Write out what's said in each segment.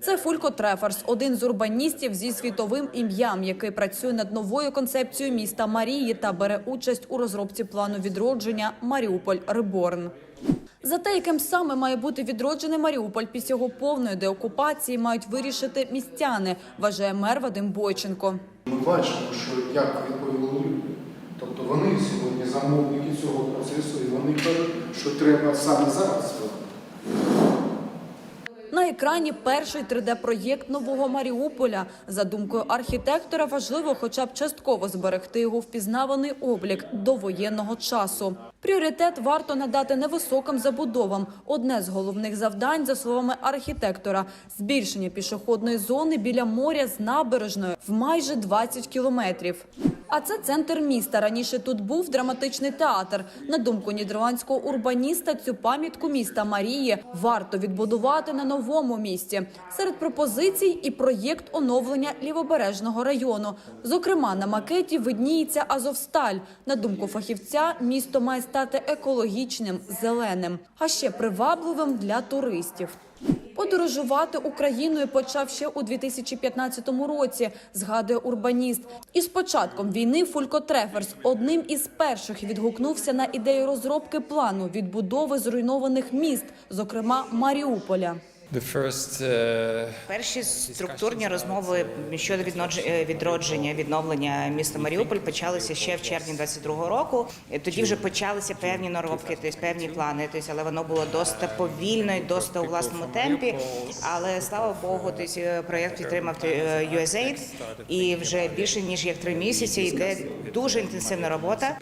Це Фулько Треферс, один з урбаністів зі світовим ім'ям, який працює над новою концепцією міста Марії та бере участь у розробці плану відродження Маріуполь Реборн. За те, яким саме має бути відроджений Маріуполь після його повної деокупації, мають вирішити містяни, вважає мер Вадим Бойченко. Ми бачимо, що як відповіли люди. Тобто вони сьогодні замовники цього процесу, і вони кажуть, що треба саме зараз. На екрані перший 3D-проєкт нового Маріуполя. За думкою архітектора, важливо хоча б частково зберегти його впізнаваний облік до воєнного часу. Пріоритет варто надати невисоким забудовам. Одне з головних завдань, за словами архітектора, збільшення пішохідної зони біля моря з набережною в майже 20 кілометрів. А це центр міста. Раніше тут був драматичний театр. На думку нідерландського урбаніста, цю пам'ятку міста Марії варто відбудувати на новому місці. Серед пропозицій і проєкт оновлення лівобережного району. Зокрема, на макеті видніється Азовсталь. На думку фахівця, місто має стати екологічним, зеленим, а ще привабливим для туристів. Подорожувати Україною почав ще у 2015 році, згадує урбаніст. І з початком війни Фулько Треферс одним із перших відгукнувся на ідею розробки плану відбудови зруйнованих міст, зокрема Маріуполя. Uh, Перші структурні розмови щодо віднодж- е, відродження, відновлення міста Маріуполь почалися ще в червні 22-го року. Е, Тоді вже почалися певні наробки, тобто певні плани. Тобто, але воно було досить повільно і досить у власному темпі. Але слава Богу, тобто, е, проєкт підтримав USAID, і вже більше ніж як три місяці йде дуже інтенсивна робота.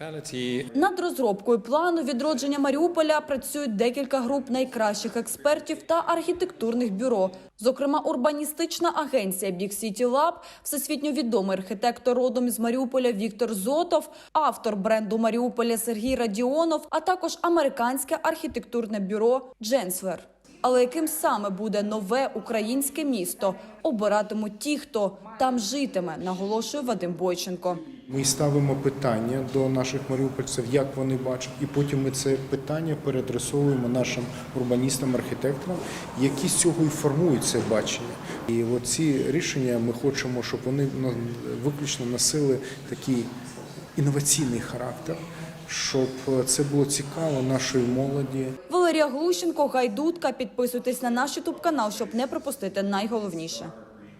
Над розробкою плану відродження Маріуполя працюють декілька груп найкращих експертів та архітектурних бюро. Зокрема, урбаністична агенція Big City Lab, всесвітньо відомий архітектор родом із Маріуполя Віктор Зотов, автор бренду Маріуполя Сергій Радіонов, а також американське архітектурне бюро Дженсвер. Але яким саме буде нове українське місто, обиратимуть ті, хто там житиме, наголошує Вадим Бойченко. Ми ставимо питання до наших маріупольців, як вони бачать, і потім ми це питання переадресовуємо нашим урбаністам, архітекторам, які з цього і формують це бачення. І от ці рішення ми хочемо, щоб вони виключно носили такий інноваційний характер, щоб це було цікаво нашої молоді. Валерія Глущенко, Гайдутка. Підписуйтесь на наш ютуб канал, щоб не пропустити найголовніше.